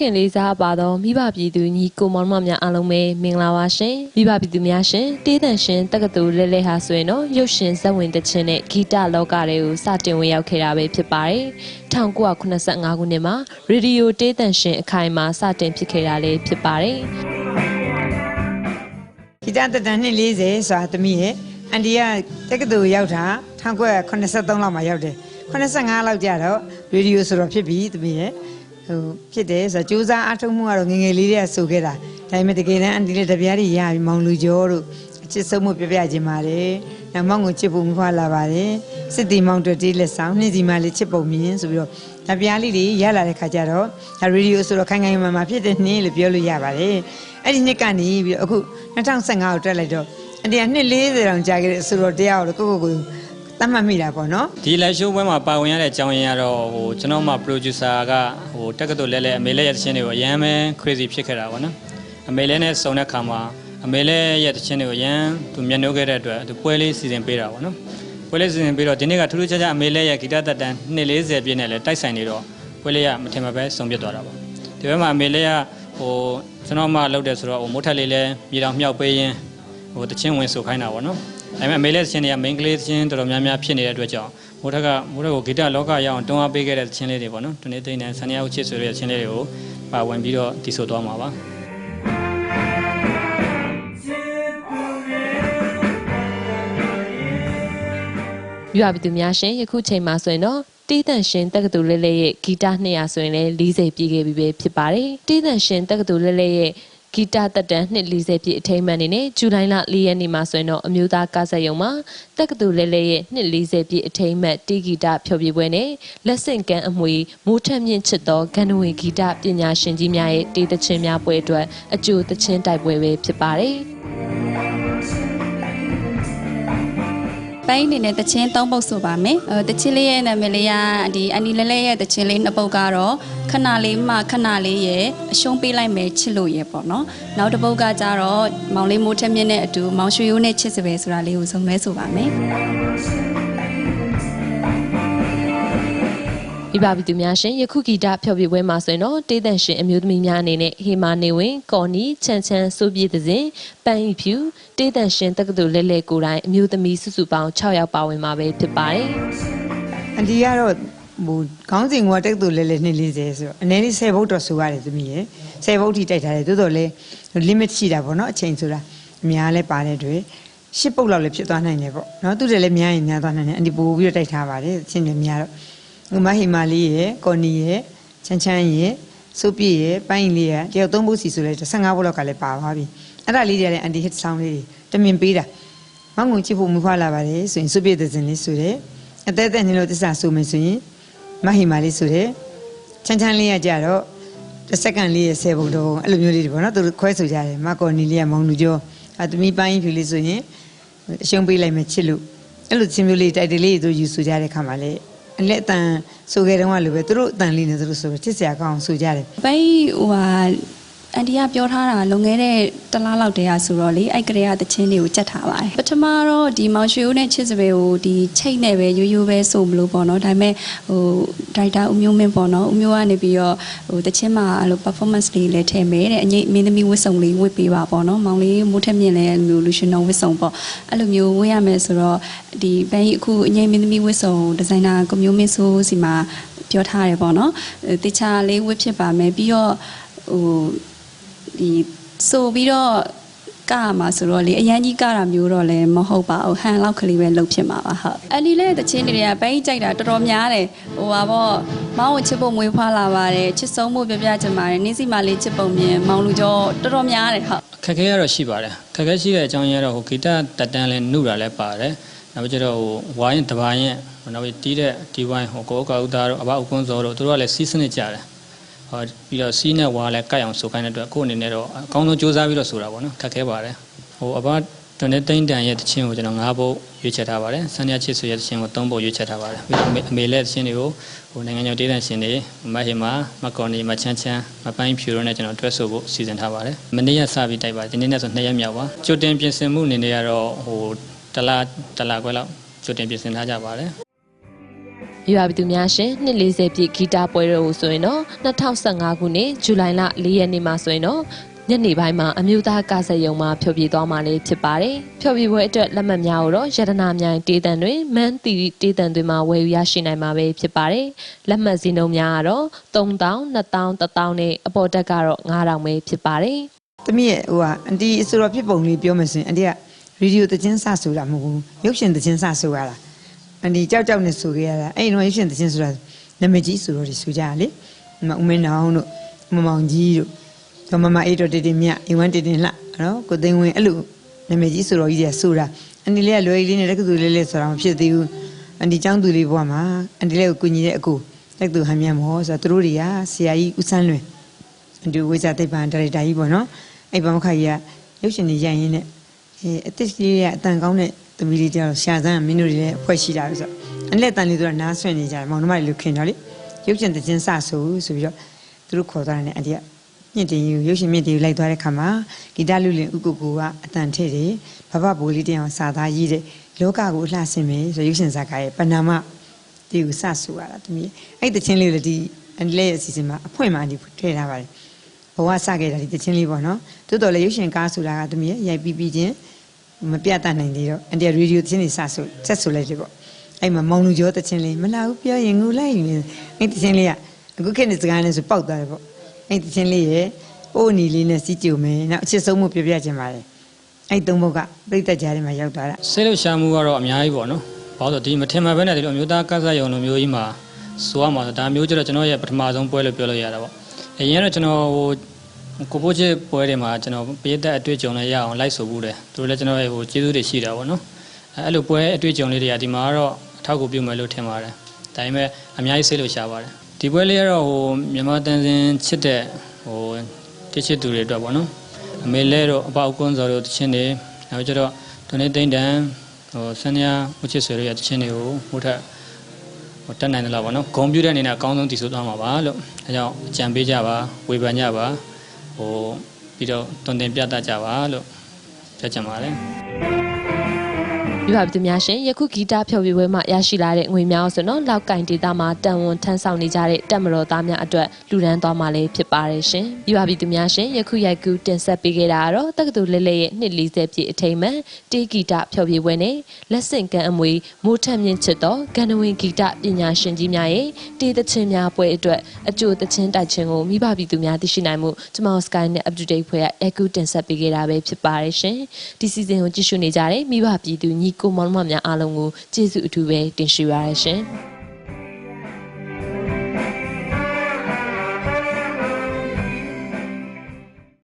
ခင်လေးစားပါတော့မိဘပြည်သူညီကိုမောင်နှမများအားလုံးပဲမင်္ဂလာပါရှင်မိဘပြည်သူများရှင်တေးတန်ရှင်တက္ကသိုလ်လဲလဲဟာဆိုရင်တော့ရုပ်ရှင်ဇက်ဝင်တခြင်းနဲ့ဂီတလောကတွေကိုစတင်ဝင်ရောက်ခဲ့တာပဲဖြစ်ပါတယ်1985ခုနှစ်မှာရေဒီယိုတေးတန်ရှင်အခိုင်အမာစတင်ဖြစ်ခဲ့တာလည်းဖြစ်ပါတယ်ဂီတတက်တန်240ဆိုတာသမီးရဲ့အန်ဒီကတက္ကသိုလ်ရောက်တာ1983လောက်မှာရောက်တယ်85လောက်ကြာတော့ရေဒီယိုဆိုတော့ဖြစ်ပြီသမီးရဲ့ ဟိုဖြစ်တယ်ဆိုတော့စူးစမ်းအားထုတ်မှုကတော့ငယ်ငယ်လေးတည်းကဆိုခဲ့တာဒါပေမဲ့တကယ်တမ်းအန်ဒီလည်းတပြားတွေရပြီမောင်လူကျော်တို့အချစ်ဆုံးမှုပြပြခြင်းပါတယ်နောက်မောင်ကိုချစ်ဖို့မဖွာလာပါတယ်စစ်တီမောင်တို့တေးလက်ဆောင်နှင်းစီမလေးချစ်ပုံမြင်ဆိုပြီးတော့တပြားလေးတွေရလာတဲ့ခါကျတော့ဒါရေဒီယိုဆိုတော့ခိုင်ခိုင်မာမာဖြစ်တဲ့နှင်းလို့ပြောလို့ရပါတယ်အဲ့ဒီနှစ်ကနေပြီးတော့အခု2015ကိုတက်လိုက်တော့အန်ဒီကနှစ်40တောင်ကြာခဲ့တဲ့ဆိုတော့တရားကိုကိုကိုကို တတ်မှတ်မိတာပေါ့နော်ဒီ live show ပွဲမှာပါဝင်ရတဲ့အကြောင်းရင်းကတော့ဟိုကျွန်တော်မှ producer ကဟိုတက္ကသိုလ်လဲလဲအမေလဲရဲ့တခြင်းတွေကိုအရန်ပဲ crazy ဖြစ်ခဲ့တာပေါ့နော်အမေလဲနဲ့စုံတဲ့ခါမှာအမေလဲရဲ့တခြင်းတွေကိုအရန်သူမျက်နှိုးခဲ့တဲ့အတွက်သူပွဲလေးစီစဉ်ပေးတာပေါ့နော်ပွဲလေးစီစဉ်ပေးတော့ဒီနေ့ကထူးထူးခြားခြားအမေလဲရဲ့ဂီတတက်တန်240ပြည့်နဲ့လဲတိုက်ဆိုင်နေတော့ပွဲလေးကမထင်မှပဲစုံပြတ်သွားတာပေါ့ဒီဘက်မှာအမေလဲကဟိုကျွန်တော်မှလုပ်တယ်ဆိုတော့ဟိုမိုးထက်လေးလဲမြေတောင်မြောက်ပေးရင်းဟိုတခြင်းဝင်ဆိုခိုင်းတာပေါ့နော် ဒါပေမဲ့အမေလက်ချင်းတွေက main ကလေးချင်းတော်တော်များများဖြစ်နေတဲ့အတွက်ကြောင့်မိုးထက်ကမိုးထက်ကိုဂီတလောကရအောင်တွန်းအားပေးခဲ့တဲ့ချင်းလေးတွေပေါ့နော်။တနေ့သိန်းနဲ့ဆန်ရအောင်ချစ်ဆိုတဲ့ချင်းလေးတွေကိုပါဝင်ပြီးတော့တည်ဆိုသွားမှာပါ။မိဘပြည်သူများရှင်ယခုချိန်မှာဆိုရင်တော့တေးတန်ရှင်တက္ကသိုလ်လဲလဲရဲ့ဂီတ200ဆိုရင်လည်း40ပြည့်ခဲ့ပြီပဲဖြစ်ပါတယ်တေးတန်ရှင်တက္ကသိုလ်လဲလဲရဲ့ ဂီတတက်တန်း240ပြည့်အထိမ်းအမှန်နေနဲ့ဇူလိုင်လ4ရက်နေ့မှာဆိုရင်တော့အမျိုးသားကားဆက်ရုံမှာတက္ကသိုလ်လဲလဲရဲ့240ပြည့်အထိမ်းအမှတ်တေးဂီတဖျော်ဖြေပွဲနဲ့လက်ဆင့်ကမ်းအမွေမိုးထက်မြင့်ချစ်သောဂန္ဓဝင်ဂီတပညာရှင်ကြီးများရဲ့တေးသချင်းများပွဲအတွက်အကျိုးသချင်းတိုက်ပွဲပဲဖြစ်ပါတယ်ပိုင်းအနေနဲ့တချင်းသုံးပုတ်ဆိုပါမယ်။အဲတချင်းလေးရဲ့နာမည်လေးကဒီအနီလဲလဲရဲ့တချင်းလေးနှစ်ပုတ်ကတော့ ခဏလေးမှခဏလေးရဲ့အရှုံးပေးလိုက်မယ်ချစ်လို့ရဲ့ပေါ့နော်။နောက်တစ်ပုတ်ကကြတော့မောင်လေးမိုးထက်မြင့်နဲ့အတူမောင်ရွှေရိုးနဲ့ချစ်စပယ်ဆိုတာလေးကိုစုံလဲဆိုပါမယ်။မိဘပြည်သူများရှင်ယခုဂီတဖျော်ဖြေပွဲမှာဆိုရင်တော့တေးတန်ရှင်အမျိုးသမီးများအနေနဲ့ဟေမာနေဝင်ကော်နီချန်ချန်စိုးပြေတဲ့စဉ်ပန်းဤဖြူတေးတန်ရှင်တက္ကသိုလ်လဲလဲကိုယ်တိုင်အမျိုးသမီးစုစုပေါင်း6ယောက်ပါဝင်မှာပဲဖြစ်ပါတယ်အန်ဒီကတော့ ဟိုခေါင်းစဉ်ကတက္ကသိုလ်လဲလဲ240ဆိုတော့အနေနဲ့10ဘုတ်တော့ဆိုရတယ်သမီးရယ်10ဘုတ်ထိတိုက်ထားတယ်တိုးတော်လဲ limit ရှိတာပေါ့နော်အချိန်ဆိုတာအများလဲပါတဲ့တွေ့10ပုတ်လောက်လည်းဖြစ်သွားနိုင်တယ်ပေါ့နော်သူတည်းလည်းများရင်များသွားနိုင်တယ်အန်ဒီပို့ပြီးတော့တိုက်ထားပါတယ်အချင်းတွေများတော့ဟိုမဟိမာလေးရယ်ကော်နီရယ်ချမ်းချမ်းရယ်စုပ်ပြည့်ရယ်ပိုင်းလေးရယ်တယောက်သုံးဘုတ်စီဆိုလဲ15ဘုတ်လောက်ကလည်းပါသွားပြီအဲ့ဒါလေးတွေလည်းအန်ဒီဟစ်ဆောင်းလေးတွေတမင်ပေးတာမောင်ငုံချစ်ဖို့မူဖွာလာပါတယ်ဆိုရင်စုပြည့်တဲ့စင်လေးဆိုတယ်အသက်သက်နေလို့တစ္ဆာဆိုမယ်ဆိုရင် မဟိမာလေးဆိုတယ်ချမ်းချမ်းလေးကကြတော့တစ်စက္ကန့်လေးရဲ့10ဘုတ်တော့အဲ့လိုမျိုးလေးတွေပေါ့နော်သူခွဲဆိုကြတယ်မကော်နီလေးကမောင်လူကျော်အသမီးပိုင်းဖြူလေးဆိုရင်အရှုံးပေးလိုက်မယ်ချစ်လို့အဲ့လိုချင်းမျိုးလေးတိုက်တယ်လေးသူယူဆိုကြတဲ့ခါမှာလေအလက်အတန်ဆိုခဲ့တော့လို့ပဲသူတို့အတန်လေးနဲ့သူတို့ဆိုချစ်စရာကောင်းအောင်ဆိုကြတယ်ဘိုင်းဟိုဟာ အန်တီကပြောထားတာလွန်ခဲ့တဲ့တလားလောက်တည်းကဆိုတော့လေအဲ့ကလေးကတချင်းတွေကိုကြက်ထားပါတယ်ပထမတော့ဒီမောင်ရွှေဦးနဲ့ချစ်စပယ်ကိုဒီချိတ်နဲ့ပဲရိုးရိုးပဲဆိုမလို့ပေါ့နော်ဒါပေမဲ့ဟိုဒါရိုက်တာဦးမျိုးမင်းပေါ့နော်ဦးမျိုးကနေပြီးတော့ဟိုတချင်းမှာအဲ့လို performance လေးလည်းထည့်မယ်တဲ့အငိမ့်မင်းသမီးဝတ်စုံလေးဝတ်ပေးပါပေါ့နော်မောင်လေးမိုးထက်မြင့်လည်းအဲ့လိုမျိုးလူရှင်တော်ဝတ်စုံပေါ့အဲ့လိုမျိုးဝတ်ရမယ်ဆိုတော့ဒီဘန်ကြီးအခုအငိမ့်မင်းသမီးဝတ်စုံဒီဇိုင်နာကိုမျိုးမင်းဆိုးစီမှာပြောထားတယ်ပေါ့နော်တခြားလေးဝတ်ဖြစ်ပါမယ်ပြီးတော့ဟို ဒီဆိုပြီးတော့ကရမှာဆိုတော့လေအရန်ကြီးကတာမျိုးတော့လည်းမဟုတ်ပါဘူးဟန်လောက်ကလေးပဲလှုပ်ဖြစ်မှာပါဟုတ်အလီလေးတချင်းတွေကဘိုင်းကြိုက်တာတော်တော်များတယ်ဟိုပါပေါ့မောင်ကိုချစ်ဖို့မွေးဖွားလာပါတယ်ချစ်ဆုံးဖို့ပြပြချင်ပါတယ်နေ့စီမလေးချစ်ပုံမြင်မောင်လူကျော်တော်တော်များတယ်ဟုတ်ခက်ခဲရတော့ရှိပါတယ်ခက်ခဲရှိတဲ့အကြောင်းရင်းကတော့ဟိုဂီတတက်တန်းလဲနှုတာလဲပါတယ်နောက်ပြီးကျတော့ဟိုဝိုင်းတပါရင်နောက်ပြီးတီးတဲ့ဒီဝိုင်းဟိုကိုကောက်ဦးသားတို့အဘဥကွန်းစောတို့တို့ကလည်းစီးစနစ်ကြတယ်ဟော ပြီးတော့စီးနဲ့ဝါလည်းကိုက်အောင်ဆိုခိုင်းတဲ့အတွက်ကိုယ့်အနေနဲ့တော့အကောင်းဆုံးစူးစမ်းပြီးတော့ဆိုတာပေါ့နော်ခက်ခဲပါတယ်ဟိုအဘတနေ့တိန်တန်ရဲ့တခြင်းကိုကျွန်တော်၅ဘုတ်ရွေးချယ်ထားပါတယ်ဆန်းရချစ်ဆိုရဲ့တခြင်းကို၃ဘုတ်ရွေးချယ်ထားပါတယ်ပြီးတော့အမေလက်တခြင်းတွေကိုဟိုနိုင်ငံကျော်တေးတန်ရှင်တွေမဟိမာမကော်နီမချမ်းချမ်းမပိုင်းဖြူတို့နဲ့ကျွန်တော်တွဲဆိုဖို့စီစဉ်ထားပါတယ်မနေ့ကစပြီးတိုက်ပါတယ်ဒီနေ့နဲ့ဆို2ရက်မြောက်ပါကြိုတင်ပြင်ဆင်မှုအနေနဲ့ကတော့ဟိုတလားတလားခွဲလောက်ကြိုတင်ပြင်ဆင်ထားကြပါတယ် မိမိဘပြည်သူများရှင်နှစ်40ပြည့်ဂီတပွဲတော်ကိုဆိုရင်တော့2015ခုနှစ်ဇူလိုင်လ4ရက်နေ့မှာဆိုရင်တော့ညနေပိုင်းမှာအမျိုးသားကားစက်ရုံမှာဖျော်ဖြေသွားမှာလေးဖြစ်ပါတယ်။ဖျော်ဖြေပွဲအတွက်လက်မှတ်များကိုတော့ရတနာမြိုင်တေးတန်တွင်မန်းတီတေးတန်တွင်မှာဝယ်ယူရရှိနိုင်မှာပဲဖြစ်ပါတယ်။လက်မှတ်စည်းနှုန်းများကတော့3000 2000 1000နဲ့အပေါ်တက်ကတော့9000ပဲဖြစ်ပါတယ်။သမီးရဲ့ဟိုကအန်တီဆိုတော့ဖြစ်ပုံလေးပြောမယ်ဆိုရင်အန်တီကရေဒီယိုသချင်းစဆိုတာမဟုတ်ဘူးရုပ်ရှင်သချင်းစဆိုရတာ အန်တီကြောက်ကြောက်နဲ့ဆိုခဲ့ရတာအဲ့ဒီတော့ရုပ်ရှင်သချင်းဆိုတာနာမည်ကြီးဆိုတော့ဒီဆိုကြရလေဒီမှာဦးမင်းနောင်တို့မမောင်ကြီးတို့တော့မမအေးတော်တေတေမြအိမ်ဝမ်းတေတေလှနော်ကိုသိန်းဝင်းအဲ့လိုနာမည်ကြီးဆိုတော့ကြီးတွေကဆိုတာအန်တီလေးကလွယ်လေးနဲ့တက္ကသိုလ်လေးလေးဆိုတာမဖြစ်သေးဘူးအန်တီကျောင်းသူလေးဘဝမှာအန်တီလေးကိုကူညီတဲ့အကိုတက္ကသိုလ်ဟန်မြန်မောဆိုတော့သူတို့တွေကဆရာကြီးဦးဆန်းလွင်ဒီဝိဇ္ဇာသိပ္ပံဒါရိုက်တာကြီးပေါ့နော်အဲ့ဘာမခကြီးကရုပ်ရှင်တွေရိုက်ရင်းနဲ့အဲအသက်ကြီးရဲ့အတန်ကောင်းတဲ့ သမီးလေးကျတော့ရှာစမ်းမင်းတို့တွေလည်းအဖွဲ့ရှိတာပဲဆိုတော့အလက်တန်လေးတို့ကနားဆွင့်နေကြတယ်မောင်နှမတွေလို့ခင်တော့လေရုပ်ရှင်တခြင်းစဆိုဆိုပြီးတော့သူတို့ခေါ်သွားတယ်နဲ့အန်တီကမြင့်တင်ယူရုပ်ရှင်မြင့်တင်ယူလိုက်သွားတဲ့ခါမှာဂီတလူလင်ဥကုကူကအတန်ထည့်တယ်ဘဘဘိုးလေးတင်အောင်စာသားရေးတဲ့လောကကိုအလှဆင်မယ်ဆိုရုပ်ရှင်ဇာတ်ကားရဲ့ပဏာမဒီကိုစဆိုရတာသမီးအဲ့တခြင်းလေးလည်းဒီအန်တီလေးရဲ့အစီအစဉ်မှာအဖွင့်မှာအန်တီထည့်ထားပါတယ်ဘဝစခဲ့တာဒီတချင်းလေးပေါ့နော်တိုးတော်လည်းရုပ်ရှင်ကားဆိုတာကသမီးရဲ့ရိုက်ပြီးပြီးချင်း မပြတ်တတ်နိုင်သေးတော့အန်တီရေဒီယိုတချင်းလေးစဆိုဆက်ဆိုလိုက်တယ်ပေါ့အဲ့မှာမောင်လူကျော်တချင်းလေးမလာဘူးပြောရင်ငူလိုက်ရင်အဲ့တချင်းလေးကအခုခေတ်နဲ့စကားနဲ့ဆိုပေါက်သွားတယ်ပေါ့အဲ့တချင်းလေးရဲ့အိုးနီလေးနဲ့စီးကြုံမယ်နောက်အချစ်ဆုံးမှုပြပြချင်ပါတယ်အဲ့သုံးဘုတ်ကပြိတ္တကြားထဲမှာရောက်သွားတာဆေးလို့ရှာမှုကတော့အများကြီးပေါ့နော်ဘာလို့လဲဒီမထင်မှန်ပဲနဲ့ဒီလိုအမျိုးသားကစားရုံလိုမျိုးကြီးမှာဆိုရမှာဒါမျိုးကျတော့ကျွန်တော်ရဲ့ပထမဆုံးပွဲလို့ပြောလို့ရတာပေါ့အရင်ကတော့ကျွန်တော်ဟို ကိုပိုးချစ်ပွဲတွေမှာကျွန်တော်ပေးတဲ့အတွေ့အကြုံလည်းရအောင်လိုက်ဆိုဘူးတယ်သူတို့လည်းကျွန်တော်ရဲ့ဟိုကျေးဇူးတွေရှိတာပေါ့နော်အဲအဲ့လိုပွဲအတွေ့အကြုံလေးတွေကဒီမှာကတော့အထောက်အကူပြုမယ်လို့ထင်ပါတယ်ဒါပေမဲ့အများကြီးဆေးလို့ရှာပါတယ်ဒီပွဲလေးကတော့ဟိုမြန်မာတန်စင်ချစ်တဲ့ဟိုတချစ်သူတွေအတွက်ပေါ့နော်အမေလဲတော့အပေါက်ကွန်းစော်တို့တချင်းတွေနောက်ကျတော့ဒုနေသိမ့်တန်ဟိုဆန်းရဝချစ်ဆွေတို့ရဲ့တချင်းတွေကိုဟိုထက်ဟိုတက်နိုင်တယ်လို့ပါနော်ဂုံပြူတဲ့အနေနဲ့အကောင်းဆုံးတည်ဆိုသွားမှာပါလို့အဲကြောင့်အကြံပေးကြပါဝေဖန်ကြပါ ဟိုပြီးတော့တွင်တင်ပြတတ်ကြပါလို့ပြောချင်ပါတယ် ပြပါပြည်သူများရှင်ယခုဂီတဖျော်ဖြေပွဲမှာရရှိလာတဲ့ငွေများဆိုတော့လောက်ကင်ဒေတာမှာတန်ဝန်ထမ်းဆောင်နေကြတဲ့တက်မတော်သားများအတွက်လူဒန်းသွားမှာလည်းဖြစ်ပါတယ်ရှင်ပြပါပြည်သူများရှင်ယခုရိုက်ကူးတင်ဆက်ပေးခဲ့တာကတော့တက္ကသိုလ်လက်လက်ရဲ့နှစ်40ပြည့်အထိမ်းအမှန်တေးဂီတဖျော်ဖြေပွဲနဲ့လက်ဆင့်ကမ်းအမွေမိုးထက်မြင့်ချစ်သောဂန္ဓဝင်ဂီတပညာရှင်ကြီးများရဲ့တေးသချင်းများပွဲအတွက်အကျိုးသချင်းတိုက်ခြင်းကိုမိဘပြည်သူများသိရှိနိုင်မှုကျွန်မ Sky နဲ့ Up to Date ဖွဲ့ရရိုက်ကူးတင်ဆက်ပေးခဲ့တာပဲဖြစ်ပါတယ်ရှင်ဒီစီစဉ်ကိုကြည့်ရှုနေကြတဲ့မိဘပြည်သူညီကိုမောင်နှမများအားလုံးကိုကျေးဇူးအထူးပဲတင်ရှိပါရရှင်